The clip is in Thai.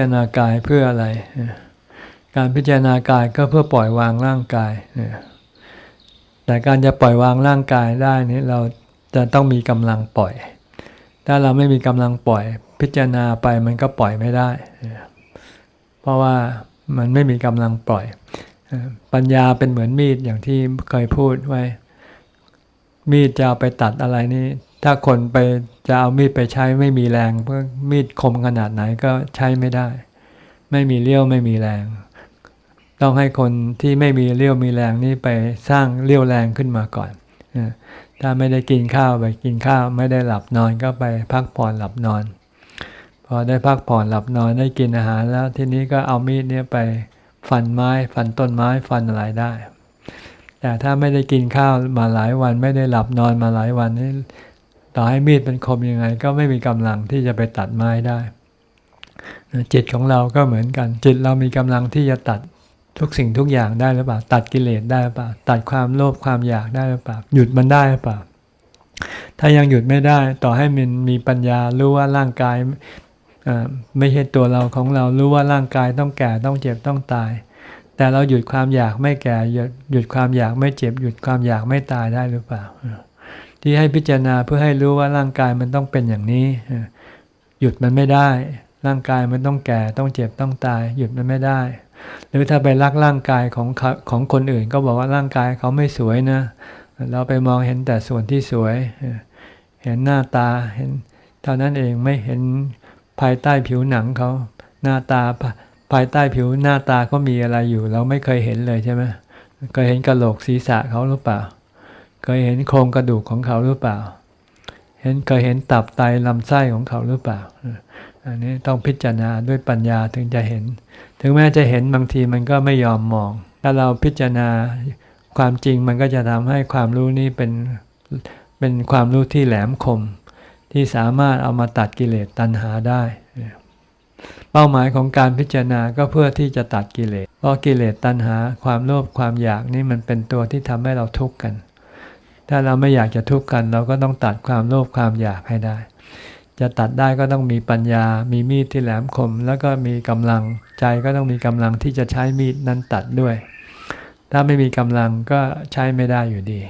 จารณากายเพื่ออะไร การพิจารณากายก็เพื่อปล่อยวางร่างกาย แต่การจะปล่อยวางร่างกายได้นี้เราจะต้องมีกำลังปล่อย ถ้าเราไม่มีกำลังปล่อย พิจารณาไปมันก็ปล่อยไม่ได้ เพราะว่ามันไม่มีกำลังปล่อย ปัญญาเป็นเหมือนมีดอย่างที่เคยพูดไว้ มีดจะเอาไปตัดอะไรนี่ ถ้าคนไปจะเอามีดไปใช้ไม่มีแรงเพราะมีดคมขนาดไหนก็ใช้ไม่ได้ ไม่มีเลี้ยวไม่มีแรง ต้องให้คนที่ไม่มีเลี้ยวมีแรงนี่ไปสร้างเลี้ยวแรงขึ้นมาก่อนถ้าไม่ได้กินข้าวไปกินข้าวไม่ได้หลับนอนก็ไปพักผ่อนหลับนอน พอได้พักผ่อนหลับนอนได้กินอาหารแล้วทีนี้ก็เอามีดเนี่ยไปฟันไม้ฟันต้นไม้ฟันอะไรได้ แต่ถ้าไม่ได้กินข้าวมาหลายวันไม่ได้หลับนอนมาหลายวันนี่ ต่อให้มีดเป็นคมยังไง ก็ไม่มีกำลังที่จะไปตัดไม้ได้ จิตของเราก็เหมือนกัน จิตเรามีกำลังที่จะตัดทุกสิ่งทุกอย่างได้หรือเปล่า ตัดกิเลสได้หรือเปล่า ตัดความโลภความอยากได้หรือเปล่า หยุดมันได้หรือเปล่า ถ้ายังหยุดไม่ได้ ต่อให้มันมีปัญญารู้ว่าร่างกายไม่ใช่ตัวเราของเรารู้ว่าร่างกายต้องแก่ต้องเจ็บต้องตาย แต่เราหยุดความอยากไม่แก่หยุดความอยากไม่เจ็บ หยุดความอยากไม่ตายได้หรือเปล่า ที่ให้พิจารณาเพื่อให้รู้ว่าร่างกายมันต้องเป็นอย่างนี้ หยุดมันไม่ได้ ร่างกายมันต้องแก่ต้องเจ็บต้องตาย หยุดมันไม่ได้ หรือถ้าไปรักร่างกายของของคนอื่น ก็บอกว่าร่างกายเขาไม่สวยนะ เราไปมองเห็นแต่ส่วนที่สวย เห็นหน้าตาเห็นเท่านั้นเองไม่เห็นภายใต้ผิวหนังเขาหน้าตาภาภายใต้ผิวหน้าตาเขามีอะไรอยู่ เราไม่เคยเห็นเลยใช่ไหมเคยเห็นกระโหลกศีรษะเขาหรือเปล่า เคยเห็นโครงกระดูกของเขาหรือเปล่า เห็นเคยเห็นตับไตลำไส้ของเขาหรือเปล่า อันนี้ต้องพิจารณาด้วยปัญญาถึงจะเห็น ถึงแม้จะเห็นบางทีมันก็ไม่ยอมมอง ถ้าเราพิจารณาความจริงมันก็จะทำให้ความรู้นี้เป็นเป็นความรู้ที่แหลมคม ที่สามารถเอามาตัดกิเลสตัณหาได้ เป้าหมายของการพิจารณาก็เพื่อที่จะตัดกิเลสเพราะกิเลสตัณหา ความโลภความอยากนี่มันเป็นตัวที่ทำให้เราทุกข์กัน ถ้าเราไม่อยากจะทุกข์กันเราก็ต้องตัดความโลภความอยากให้ได้ จะตัดได้ก็ต้องมีปัญญา มีมีดที่แหลมคม แล้วก็มีกำลังใจก็ต้องมีกำลังที่จะใช้มีดนั้นตัดด้วย ถ้าไม่มีกำลังก็ใช้ไม่ได้อยู่ดี